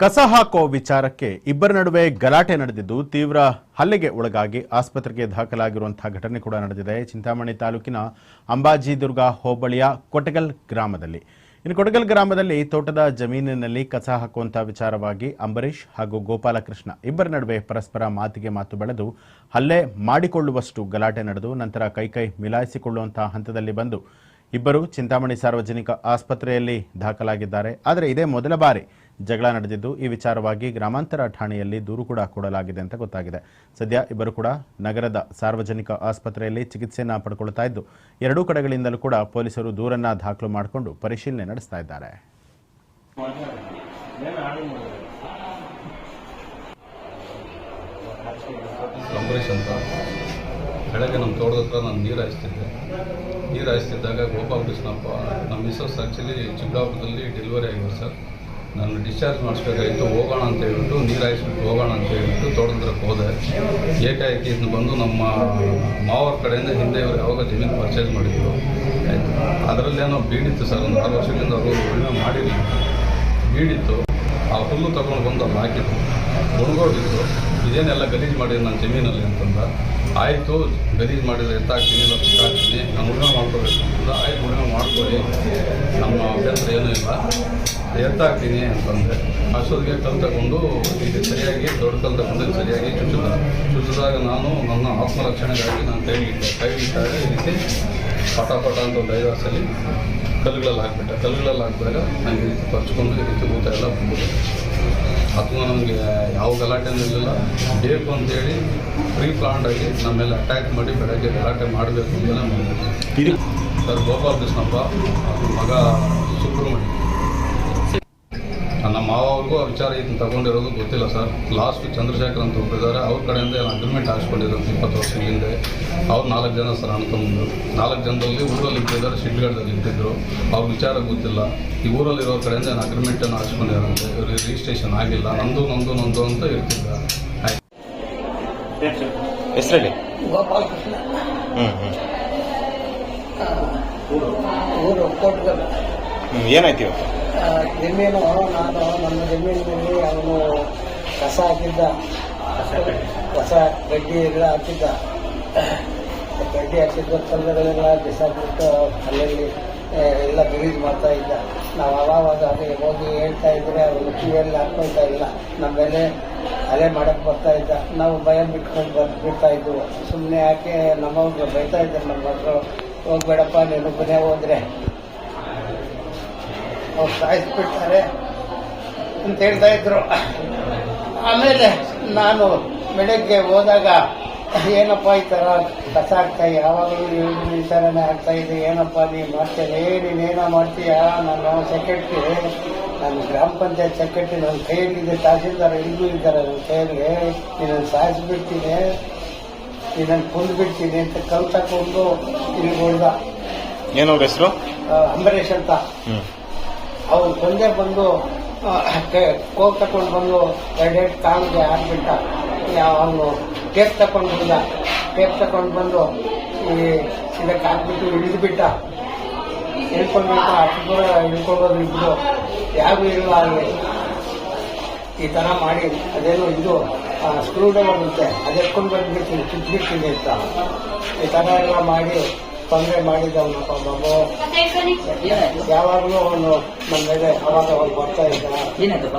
ಕಸ ಹಾಕೋ ವಿಚಾರಕ್ಕೆ ಇಬ್ಬರ ನಡುವೆ ಗಲಾಟೆ ನಡೆದಿದ್ದು ತೀವ್ರ ಹಲ್ಲೆಗೆ ಒಳಗಾಗಿ ಆಸ್ಪತ್ರೆಗೆ ದಾಖಲಾಗಿರುವಂತಹ ಘಟನೆ ಕೂಡ ನಡೆದಿದೆ. ಚಿಂತಾಮಣಿ ತಾಲೂಕಿನ ಅಂಬಾಜಿದುರ್ಗ ಹೋಬಳಿಯ ಕೊಟಗಲ್ ಗ್ರಾಮದಲ್ಲಿ. ಇನ್ನು ಕೊಟಗಲ್ ಗ್ರಾಮದಲ್ಲಿ ತೋಟದ ಜಮೀನಿನಲ್ಲಿ ಕಸ ಹಾಕುವಂತಹ ವಿಚಾರವಾಗಿ ಅಂಬರೀಷ್ ಹಾಗೂ ಗೋಪಾಲಕೃಷ್ಣ ಇಬ್ಬರ ನಡುವೆ ಪರಸ್ಪರ ಮಾತಿಗೆ ಮಾತು ಬೆಳೆದು ಹಲ್ಲೆ ಮಾಡಿಕೊಳ್ಳುವಷ್ಟು ಗಲಾಟೆ ನಡೆದು ನಂತರ ಕೈಕೈ ಮಿಲಾಯಿಸಿಕೊಳ್ಳುವಂತಹ ಹಂತದಲ್ಲಿ ಬಂದು ಇಬ್ಬರು ಚಿಂತಾಮಣಿ ಸಾರ್ವಜನಿಕ ಆಸ್ಪತ್ರೆಯಲ್ಲಿ ದಾಖಲಾಗಿದ್ದಾರೆ. ಆದರೆ ಇದೇ ಮೊದಲ ಬಾರಿ ಜಗಳ ನಡೆದಿದ್ದು, ಈ ವಿಚಾರವಾಗಿ ಗ್ರಾಮಾಂತರ ಠಾಣೆಯಲ್ಲಿ ದೂರು ಕೂಡ ಕೊಡಲಾಗಿದೆ ಅಂತ ಗೊತ್ತಾಗಿದೆ. ಸದ್ಯ ಇಬ್ಬರು ಕೂಡ ನಗರದ ಸಾರ್ವಜನಿಕ ಆಸ್ಪತ್ರೆಯಲ್ಲಿ ಚಿಕಿತ್ಸೆಯನ್ನು ಪಡ್ಕೊಳ್ತಾ ಇದ್ದು, ಎರಡೂ ಕಡೆಗಳಿಂದಲೂ ಕೂಡ ಪೊಲೀಸರು ದೂರನ್ನ ದಾಖಲು ಮಾಡಿಕೊಂಡು ಪರಿಶೀಲನೆ ನಡೆಸ್ತಾ ಇದ್ದಾರೆ. ಬೆಳಗ್ಗೆ ನಮ್ಮ ತೋಟದ ಹತ್ರ ನಾನು ನೀರು ಹಾಯಿಸ್ತಿದ್ದೆ. ನೀರು ಹಾಯಿಸ್ತಿದ್ದಾಗ ಗೋಪಾಲ ಕೃಷ್ಣಪ್ಪ, ನಮ್ಮ ಮಿಸಸ್ ಆ್ಯಕ್ಚುಲಿ ಚಿಕ್ಕಬಳ್ಳಾಪುರದಲ್ಲಿ ಡೆಲಿವರಿ ಆಗಿದ್ರು ಸರ್. ನಾನು ಡಿಸ್ಚಾರ್ಜ್ ಮಾಡಿಸ್ಬೇಕಾಗಿತ್ತು ಹೋಗೋಣ ಅಂತ ಹೇಳ್ಬಿಟ್ಟು ನೀರು ಹಾಯಿಸ್ಬಿಟ್ಟು ಹೋಗೋಣ ಅಂತ ಹೇಳ್ಬಿಟ್ಟು ತೋಟದ್ರಕ್ಕೆ ಹೋದೆ. ಏಕಾಏಕಿ ಇದನ್ನು ಬಂದು ನಮ್ಮ ಮಾವರ ಕಡೆಯಿಂದ ಹಿಂದೆ ಇವರು ಯಾವಾಗ ಜಮೀನು ಪರ್ಚೇಸ್ ಮಾಡಿದ್ರು. ಆಯಿತು. ಅದರಲ್ಲೇನೋ ಬೀಡಿತ್ತು ಸರ್, ಒಂದು ಆರು ವರ್ಷಗಳಿಂದ ಅವರು ಉಳಿಮೆ ಮಾಡಿರಲಿಲ್ಲ ಬೀಡಿತ್ತು. ಆ ಹುಲ್ಲು ತಗೊಂಡು ಬಂದು ಅಲ್ಲಿ ಹಾಕಿತ್ತು ಒಣಗೋಗಿತ್ತು. ಇದೇನೆಲ್ಲ ಗಲೀಜು ಮಾಡಿದ್ರು ನನ್ನ ಜಮೀನಲ್ಲಿ ಅಂತಂದ, ಆಯಿತು, ಗಲೀಜು ಮಾಡಿದ್ರೆ ಎತ್ತಾಗ್ತೀನಿ ಇಲ್ಲ ಹಾಕ್ತೀನಿ ನಾನು ಉಳಿಮೆ ಮಾಡ್ಕೋಬೇಕು ಅಂತಂದ ಆಯ್ತು ಉಳಿಮೆ ಮಾಡ್ಕೊಳ್ಳಿ ನಮ್ಮ ಅಭ್ಯಂತರ ಏನೂ ಇಲ್ಲ. ಎತ್ತಾಗ್ತೀನಿ ಅಂತಂದೆ. ಅಷ್ಟೊತ್ತಿಗೆ ಕಲ್ ತಗೊಂಡು ಇದು ಸರಿಯಾಗಿ, ದೊಡ್ಡ ಕಲ್ ತಗೊಂಡು ಸರಿಯಾಗಿ ಚುಚ್ಚಿದ. ಚುಚ್ಚಿದಾಗ ನಾನು ನನ್ನ ಆತ್ಮರಕ್ಷಣೆಗಾಗಿ ನಾನು ಕೈಗಿಟ್ಟೆ ಕೈಗಿಟ್ಟಾಗ ಈ ರೀತಿ ಪಟ ಪಟ ಅಂತ ಒಂದು ಐದು ಕಲ್ಲುಗಳಲ್ಲಿ ಹಾಕ್ಬಿಟ್ಟೆ. ಕಲ್ಲುಗಳಲ್ಲಿ ಹಾಕಿದಾಗ ನನಗೆ ಈ ರೀತಿ ಪರ್ಚ್ಕೊಂಡು ಈ ರೀತಿ ಊತ ಎಲ್ಲ ಬಂದ್ಬಿಟ್ಟು ಅದು ನಮಗೆ ಯಾವ ಗಲಾಟೆ ಇರಲಿಲ್ಲ ಬೇಕು ಅಂತೇಳಿ ಪ್ರೀ ಪ್ಲಾಂಡ್ ಆಗಿ ನಮ್ಮ ಮೇಲೆ ಅಟ್ಯಾಕ್ ಮಾಡಿ ಬೆಳಗ್ಗೆ ಗಲಾಟೆ ಮಾಡಬೇಕು ಅಂತ ನಮ್ಮ ಸರ್ ಗೋಪಾಲ್ ಕೃಷ್ಣಪ್ಪ ಮಗ ಮಾವವ್ರಿಗೂ ಆ ವಿಚಾರ ಇದನ್ನು ತಗೊಂಡಿರೋದು ಗೊತ್ತಿಲ್ಲ ಸರ್. ಲಾಸ್ಟ್ ಚಂದ್ರಶೇಖರ್ ಅಂತ ಒಬ್ಬರಿದ್ದಾರೆ ಅವ್ರ ಕಡೆಯಿಂದ ಏನು ಅಗ್ರಿಮೆಂಟ್ ಹಾಕ್ಸ್ಕೊಂಡಿರೋದು ಇಪ್ಪತ್ತು ವರ್ಷ ಹಿಂದೆ. ಅವ್ರು ನಾಲ್ಕು ಜನ ಸರ್ ಅನ್ಕೊಂಡು ನಾಲ್ಕು ಜನದಲ್ಲಿ ಊರಲ್ಲಿ ಇಟ್ಟಿದ್ದಾರೆ ಶಿಡ್ಗಡದಲ್ಲಿ ಇಟ್ಟಿದ್ರು ಅವ್ರ ವಿಚಾರ ಗೊತ್ತಿಲ್ಲ. ಈ ಊರಲ್ಲಿರೋ ಕಡೆಯಿಂದ ಏನು ಅಗ್ರಿಮೆಂಟನ್ನು ಹಾಕ್ಸ್ಕೊಂಡಿರಂತೆ ಇವ್ರಿಗೆ ರಿಜಿಸ್ಟ್ರೇಷನ್ ಆಗಿಲ್ಲ. ನಂದು ನಂದು ನಂದು ಅಂತ ಇರ್ತಿದ್ದ. ಆಯ್ತು. ಹೆಸರಲ್ಲಿ ಗೋಪಾಲಕೃಷ್ಣ. ಹ್ಮ್ ಹ್ಮ್. ಊರು ಏನಾಯ್ತು ಇವತ್ತು ಜಮೀನು ನಾನು ನನ್ನ ಜಮೀನಿನಲ್ಲಿ ಅವನು ಕಸ ಹಾಕಿದ್ದ. ಕಸ ಗಡ್ಡಿ ಎಲ್ಲ ಹಾಕಿದ್ದ. ಗಡ್ಡಿ ಹಾಕಿದ್ದ ಕಲ್ಲುಗಳೆಲ್ಲ ಬಿಸಾಕ್ಬಿಟ್ಟು ಅಲ್ಲಲ್ಲಿ ಎಲ್ಲ ಗಲೀಜು ಮಾಡ್ತಾ ಇದ್ದ. ನಾವು ಅವಾಗ ಅದೇ ಹೋಗಿ ಹೇಳ್ತಾ ಇದ್ರೆ ಅವನು ಕಿವಿಯಲ್ಲಿ ಹಾಕೊಳ್ತಾ ಇಲ್ಲ. ನಮ್ಮ ಮೇಲೆ ಅಲೆ ಮಾಡಕ್ಕೆ ಬರ್ತಾ ಇದ್ದ. ನಾವು ಭಯ ಬಿಟ್ಕೊಂಡು ಬಂದು ಬಿಡ್ತಾ ಇದ್ವು. ಸುಮ್ಮನೆ ಯಾಕೆ ನಮ್ಮವ್ರು ಬೈತಾ ಇದ್ದಾರೆ ನಮ್ಮ ಮಕ್ಕಳು ಹೋಗ್ಬೇಡಪ್ಪ ನೀನು ಮನೆ ಹೋದ್ರೆ. ಅವ್ರು ಸಾಯಿಸ್ಬಿಡ್ತಾರೆ ಅಂತ ಹೇಳ್ತಾ ಇದ್ರು. ಆಮೇಲೆ ನಾನು ಬೆಳಗ್ಗೆ ಹೋದಾಗ ಏನಪ್ಪ ಈ ಥರ ಕಸ ಆಗ್ತಾ ಯಾವಾಗಲೂ ವಿಚಾರಣೆ ಈ ಥರನೇ ಆಗ್ತಾ ಇದೆ. ಏನಪ್ಪ ನೀವು ಮಾಡ್ತೀರಿ ನೀನೇನೋ ಮಾಡ್ತೀಯಾ ನಾನು ಸೆಕ್ರೆಟ್ರಿ ನಾನು ಗ್ರಾಮ ಪಂಚಾಯತ್ ಸೆಕ್ರೆಟ್ರಿ ನನ್ನ ಕೈಯಲ್ಲಿದೆ ತಹಸೀಲ್ದಾರ್ ಇಲ್ಲೂ ಇದ್ದಾರೆ ನನ್ನ ಕೈಯಲ್ಲಿ ನೀನನ್ನು ಸಾಯಿಸ್ಬಿಡ್ತೀನಿ ನೀನನ್ನು ಕೊಂದ್ಬಿಡ್ತೀನಿ ಅಂತ ಕಲ್ ತಗೊಂಡು ಇಲ್ಲಿ ಹೊಡೆದ ಏನೋ ಹೆಸರು? ಅಂಬರೀಶ್ ಅಂಬರೀಷ್ ಅಂತ. ಅವ್ರು ತಂದೆ ಬಂದು ಕೋಕ್ ತಕೊಂಡು ಬಂದು ಎರಡೆರಡು ಕಾಲಿಗೆ ಹಾಕ್ಬಿಟ್ಟ. ಅವನು ಟೇಪ್ ತಕೊಂಡು ಬಂದ. ಟೇಪ್ ತಕೊಂಡು ಬಂದು ಈ ಇದಕ್ಕೆ ಹಾಕ್ಬಿಟ್ಟು ಇಳಿದು ಬಿಟ್ಟ ಇಳ್ಕೊಂಡ್ಬಿಟ್ಟು ಅಷ್ಟು ದೂರ ಇಳ್ಕೊಂಡೋದು ಇಬ್ಬರು ಯಾರು ಇಲ್ಲ ಅಲ್ಲಿ. ಈ ಥರ ಮಾಡಿ, ಅದೇನು ಇದು ಸ್ಕ್ರೂ ಡ್ರೈವರ್ ಇರುತ್ತೆ ಅದು ಎತ್ಕೊಂಡು ಬಂದ್ಬಿಡ್ತೀನಿ ಅಂತ. ಈ ಥರ ಎಲ್ಲ ಮಾಡಿ ತೊಂದರೆ ಮಾಡಿದ್ದವನಪ್ಪ ಬಾಬು ಯಾವಾಗಲೂ ಅವನು ನಮ್ಮ ಮೇಲೆ ಅವಾಗ ಅವಾಗ ಬರ್ತಾ ಇದ್ದ ಏನಾಯ್ತಪ್ಪ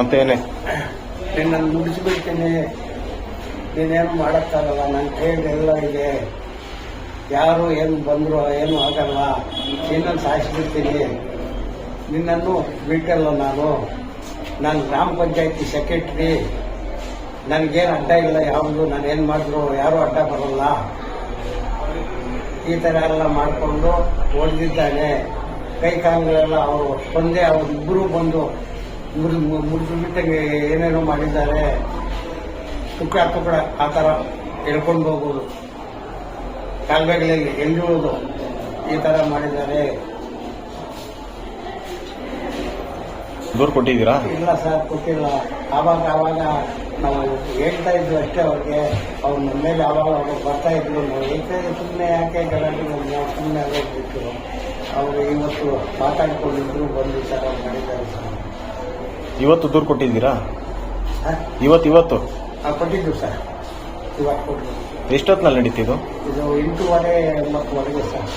ಮತ್ತೆ ಏನೇ ನಿನ್ನನ್ನು ಮುಗಿಸ್ಬಿಡ್ತೀನಿ ನೀನೇನು ಮಾಡೋಕ್ಕಾಗಲ್ಲ ನನ್ನ ಕೈಯಲ್ಲಿ ಎಲ್ಲ ಇದೆ. ಯಾರು ಏನು ಬಂದ್ರು ಏನು ಆಗಲ್ಲ. ನಿನ್ನನ್ನು ಸಾಯಿಸ್ಬಿಡ್ತೀನಿ. ನಿನ್ನನ್ನು ಬಿಟ್ಟಲ್ಲ ನಾನು. ನಾನು ಗ್ರಾಮ ಪಂಚಾಯತಿ ಸೆಕ್ರೆಟ್ರಿ. ನನಗೇನು ಅಡ್ಡ ಇಲ್ಲ ಯಾವುದು ನಾನು ಏನು ಮಾಡಿದ್ರು ಯಾರು ಅಡ್ಡ ಬರಲ್ಲ. ಈ ಥರ ಎಲ್ಲ ಮಾಡಿಕೊಂಡು ಹೊಡೆದಿದ್ದಾನೆ ಕೈ ಕಾಲುಗಳೆಲ್ಲ ಅವರು ಒಂದೇ ಅವ್ರು ಇಬ್ಬರು ಬಂದು ಮುರಿದು ಮುರಿದು ಬಿಟ್ಟಂಗೆ ಏನೇನೋ ಮಾಡಿದ್ದಾರೆ. ತುಕ್ಕ ತುಕ್ಕಡ ಆ ಥರ ಎಳ್ಕೊಂಡು ಹೋಗೋದು. ಕಾಲುವೆಗಳಲ್ಲಿ ಎಳ್ಳುವುದು ಈ ಥರ ಮಾಡಿದ್ದಾರೆ. ದೂರು ಕೊಟ್ಟಿದ್ದೀರಾ? ಇಲ್ಲ ಸರ್ ಕೊಟ್ಟಿಲ್ಲ. ಆವಾಗ ಆವಾಗ ನಾವು ಹೇಳ್ತಾ ಇದ್ವಿ ಅಷ್ಟೇ ಅವ್ರಿಗೆ. ಅವ್ರ ನಮ್ಮ ಮೇಲೆ ಆವಾಗ ಅವಾಗ ಬರ್ತಾ ಇದ್ರು. ನಾವು ಏಕೆ ಸುಮ್ಮನೆ ಯಾಕೆ ಗಲಾಟೆ ನಾವು ಸುಮ್ಮನೆ ಆಗೋಗ್ಬಿಟ್ಟು ಅವ್ರು ಇವತ್ತು ಮಾತಾಡ್ಕೊಂಡಿದ್ರು ಬಂದು ಸರ್ ಅವ್ರು ಮಾಡಿದ್ದಾರೆ ಸರ್. ಇವತ್ತು ದೂರು ಕೊಟ್ಟಿದ್ದೀರಾ? ಇವತ್ತು ಇವತ್ತು? ಆ, ಕೊಟ್ಟಿದ್ದು ಸರ್. ಇವತ್ತು ಕೊಟ್ಟಿದ್ರು. ಎಷ್ಟೊತ್ತಿನಲ್ಲಿ ನಡೀತಿದ್ದು ಇದು ಎಂಟೂವರೆ ಒಂಬತ್ತುವರೆಗೆ ಸರ್.